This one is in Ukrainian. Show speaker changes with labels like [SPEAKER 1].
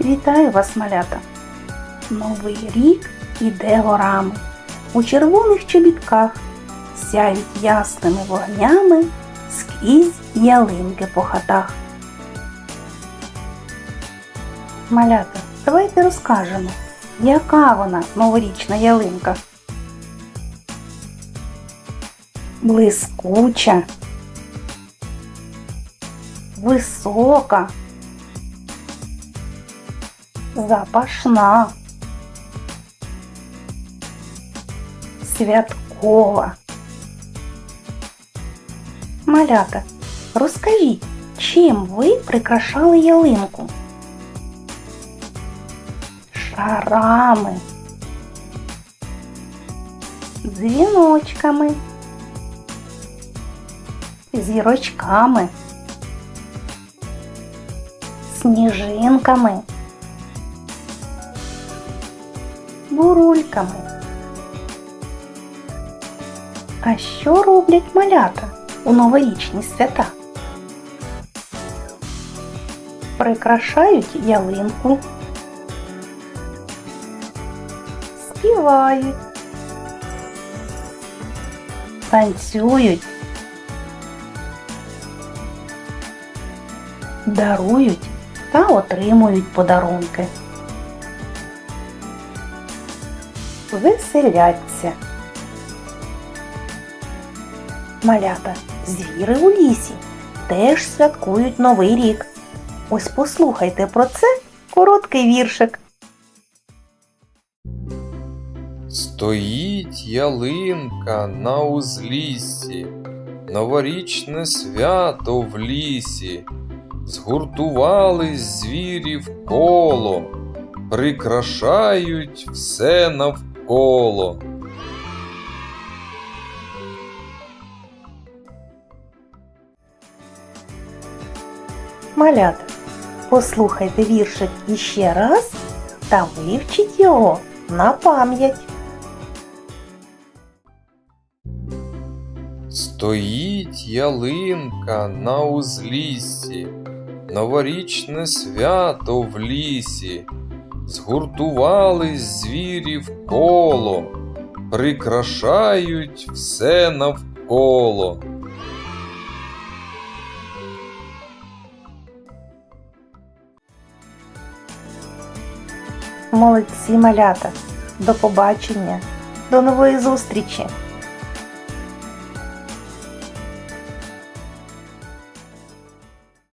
[SPEAKER 1] Вітаю вас, малята! Новий рік іде горами. У червоних чобітках сяють ясними вогнями скрізь ялинки по хатах. Малята, давайте розкажемо, яка вона новорічна ялинка. Блискуча, висока, запашна, святкова. Малята, розкажіть, чим ви прикрашали ялинку? Шарами, дзвіночками, зірочками, сніжинками, Бурульками. А що роблять малята у новорічні свята? Прикрашають ялинку, співають, танцюють, дарують та отримують подарунки. Веселяться. Малята, звіри у лісі теж святкують Новий рік. Ось послухайте про це короткий віршик.
[SPEAKER 2] Стоїть ялинка на узліссі, новорічне свято в лісі, згуртувались звірі в коло, прикрашають все навколо.
[SPEAKER 1] Малята, послухайте віршик іще раз та вивчіть його на пам'ять.
[SPEAKER 2] Стоїть ялинка на узліссі, новорічне свято в лісі, згуртувались звірі в коло, прикрашають все навколо.
[SPEAKER 1] Молодці малята. До побачення, до нової зустрічі!